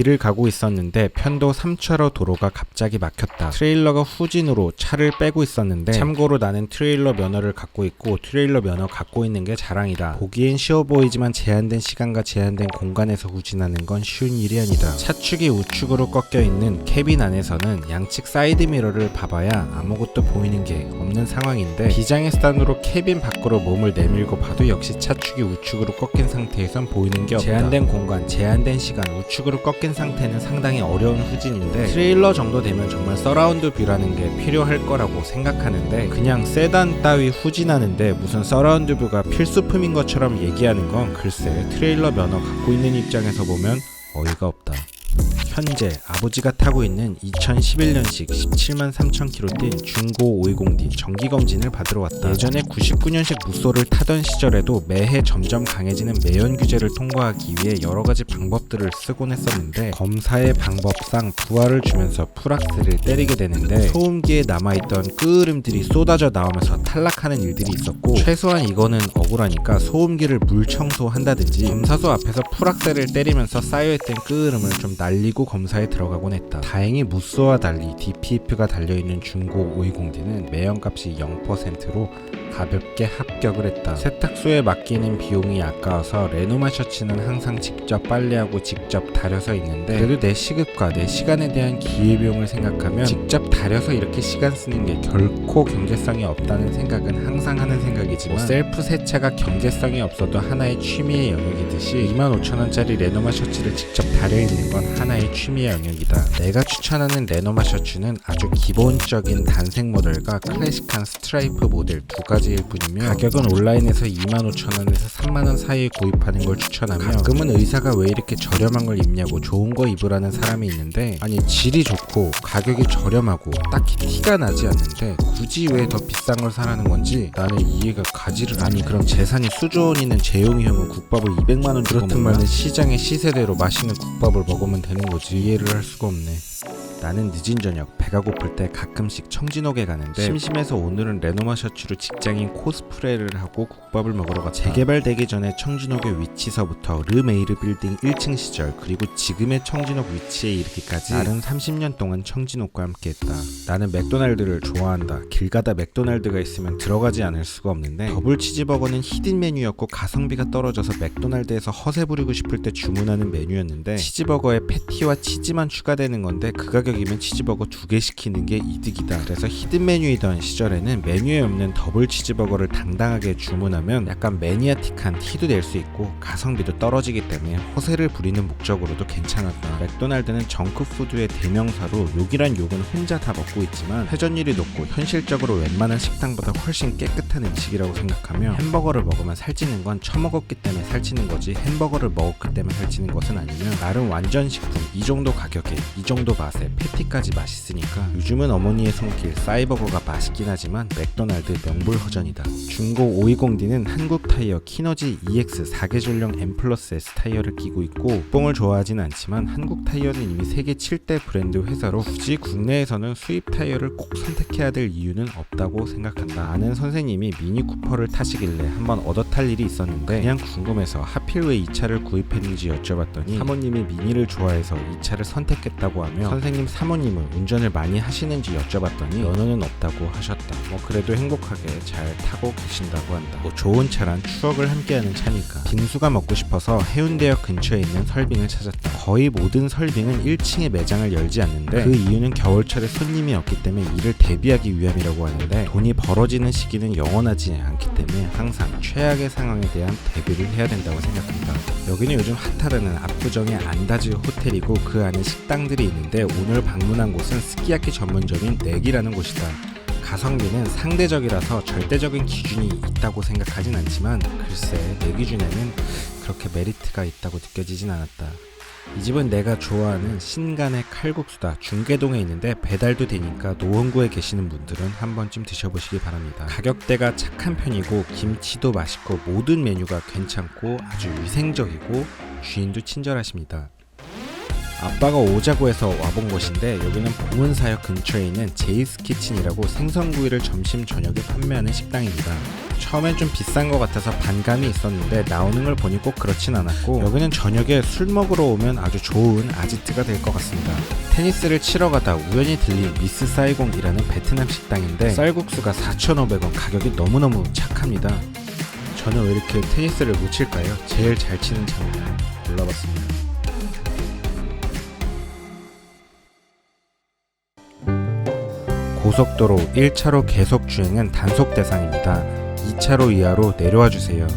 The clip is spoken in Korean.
길을 가고 있었는데 편도 3차로 도로가 갑자기 막혔다. 트레일러가 후진으로 차를 빼고 있었는데 참고로 나는 트레일러 면허를 갖고 있고 트레일러 면허 갖고 있는 게 자랑이다. 보기엔 쉬워 보이지만 제한된 시간과 제한된 공간에서 후진하는 건 쉬운 일이 아니다. 차축이 우측으로 꺾여 있는 캐빈 안에서는 양측 사이드 미러를 봐봐야 아무것도 보이는 게 없는 상황인데 비장의 스탄으로 캐빈 밖으로 몸을 내밀고 봐도 역시 차축이 우측으로 꺾인 상태에선 보이는 게 없다. 제한된 공간, 제한된 시간, 우측으로 꺾인 상태는 상당히 어려운 후진인데 트레일러 정도 되면 정말 서라운드 뷰라는 게 필요할 거라고 생각하는데 그냥 세단 따위 후진하는데 무슨 서라운드 뷰가 필수품인 것처럼 얘기하는 건 글쎄 트레일러 면허 갖고 있는 입장에서 보면 어이가 없다. 현재 아버지가 타고 있는 2011년식 17만 3천 킬로 뛴 중고 520D 정기 검진을 받으러 왔다. 예전에 99년식 무쏘를 타던 시절에도 매해 점점 강해지는 매연 규제를 통과하기 위해 여러 가지 방법들을 쓰곤 했었는데 검사의 방법상 부하를 주면서 풀악스를 때리게 되는데 소음기에 남아있던 끄으름들이 쏟아져 나오면서 탈락하는 일들이 있었고 최소한 이거는 억울하니까 소음기를 물 청소한다든지 검사소 앞에서 풀악셀을 때리면서 쌓여있던 끄으름을 좀 날리고 검사에 들어가곤 했다. 다행히 무쏘와 달리 DPF가 달려있는 중고 520D는 매연값이 0%로 가볍게 합격을 했다. 세탁소에 맡기는 비용이 아까워서 레노마 셔츠는 항상 직접 빨래하고 직접 다려서 있는데 그래도 내 시급과 내 시간에 대한 기회비용을 생각하면 직접 다려서 이렇게 시간 쓰는 게 결코 경제성이 없다는 생각은 항상 하는 생각이지만 뭐 셀프 세차가 경제성이 없어도 하나의 취미의 영역이듯이 25,000원짜리 레노마 셔츠를 직접 다려 입는 건 하나의 취미의 영역이다. 내가 추천하는 레노마 셔츠는 아주 기본적인 단색 모델과 클래식한 스트라이프 모델 두 가지 일 뿐이며 가격은 온라인에서 25,000원에서 3만원 사이에 구입하는 걸 추천하며 가끔은 의사가 왜 이렇게 저렴한 걸 입냐고 좋은 거 입으라는 사람이 있는데 아니 질이 좋고 가격이 저렴하고 딱히 티가 나지 않는데 굳이 왜 더 비싼 걸 사라는 건지 나는 이해가 가지를 아니 그럼 재산이 수조 원이는 재용이 형은 국밥을 200만 원 주고 그렇든 시장의 시세대로 맛있는 국밥을 먹으면 되는 거지. 이해를 할 수가 없네 나는 늦은 저녁 배가 고플 때 가끔씩 청진옥에 가는데 심심해서 오늘은 레노마 셔츠로 직장인 코스프레를 하고 국밥을 먹으러 갔다. 재개발되기 전에 청진옥의 위치서부터 르메이르 빌딩 1층 시절 그리고 지금의 청진옥 위치에 이르기까지 나는 30년 동안 청진옥과 함께했다. 나는 맥도날드를 좋아한다. 길 가다 맥도날드가 있으면 들어가지 않을 수가 없는데 더블 치즈버거는 히든 메뉴였고 가성비가 떨어져서 맥도날드에서 허세 부리고 싶을 때 주문하는 메뉴였는데 치즈버거에 패티와 치즈만 추가되는 건데 그 가격 이면 치즈버거 두 개 시키는 게 이득이다. 그래서 히든 메뉴이던 시절에는 메뉴에 없는 더블 치즈버거를 당당하게 주문하면 약간 매니아틱한 티도 낼 수 있고 가성비도 떨어지기 때문에 허세를 부리는 목적으로도 괜찮았다. 맥도날드는 정크푸드의 대명사로 욕이란 욕은 혼자 다 먹고 있지만 회전율이 높고 현실적으로 웬만한 식당보다 훨씬 깨끗한 음식이라고 생각하며 햄버거를 먹으면 살찌는 건 처먹었기 때문에 살찌는 거지 햄버거를 먹었기 때문에 살찌는 것은 아니며 나름 완전 식품 이 정도 가격에 이 정도 맛에 패티까지 맛있으니까 요즘은 어머니의 손길 싸이버거가 맛있긴 하지만 맥도날드 명불허전이다. 중고 520D는 한국 타이어 키너지 EX 4개 전용 M 플러스 S 타이어를 끼고 있고 뽕을 좋아하진 않지만 한국 타이어는 이미 세계 7대 브랜드 회사로 굳이 국내에서는 수입 타이어를 꼭 선택해야 될 이유는 없다고 생각한다. 아는 선생님이 미니 쿠퍼를 타시길래 한번 얻어 탈 일이 있었는데 그냥 궁금해서 하필 왜 이 차를 구입했는지 여쭤봤더니 사모님이 미니를 좋아해서 이 차를 선택했다고 하며 선생님 사모님은 운전을 많이 하시는지 여쭤봤더니 연호는 없다고 하셨다. 뭐 그래도 행복하게 잘 타고 계신다고 한다. 뭐 좋은 차란 추억을 함께하는 차니까. 빙수가 먹고 싶어서 해운대역 근처에 있는 설빙을 찾았다. 거의 모든 설빙은 1층에 매장을 열지 않는데 그 이유는 겨울철에 손님이 없기 때문에 이를 대비하기 위함이라고 하는데 돈이 벌어지는 시기는 영원하지 않기 때문에 항상 최악의 상황에 대한 대비를 해야 된다고 생각합니다. 여기는 요즘 핫하다는 압구정의 안다즈 호텔이고 그 안에 식당들이 있는데 오늘 방문한 곳은 스키야키 전문점인 넥이라는 곳이다. 가성비는 상대적이라서 절대적인 기준이 있다고 생각하진 않지만 글쎄 내 기준에는 그렇게 메리트가 있다고 느껴지진 않았다. 이 집은 내가 좋아하는 신간의 칼국수다. 중계동에 있는데 배달도 되니까 노원구에 계시는 분들은 한 번쯤 드셔보시기 바랍니다. 가격대가 착한 편이고 김치도 맛있고 모든 메뉴가 괜찮고 아주 위생적이고 주인도 친절하십니다. 아빠가 오자고 해서 와본 곳인데 여기는 봉은사역 근처에 있는 제이스 키친이라고 생선구이를 점심 저녁에 판매하는 식당입니다. 처음엔 좀 비싼 것 같아서 반감이 있었는데 나오는 걸 보니 꼭 그렇진 않았고 여기는 저녁에 술 먹으러 오면 아주 좋은 아지트가 될 것 같습니다. 테니스를 치러 가다 우연히 들린 미스 사이공이라는 베트남 식당인데 쌀국수가 4,500원 가격이 너무너무 착합니다. 저는 왜 이렇게 테니스를 못 칠까요? 제일 잘 치는 장을 골라봤습니다. 고속도로 1차로 계속 주행은 단속 대상입니다. 2차로 이하로 내려와 주세요.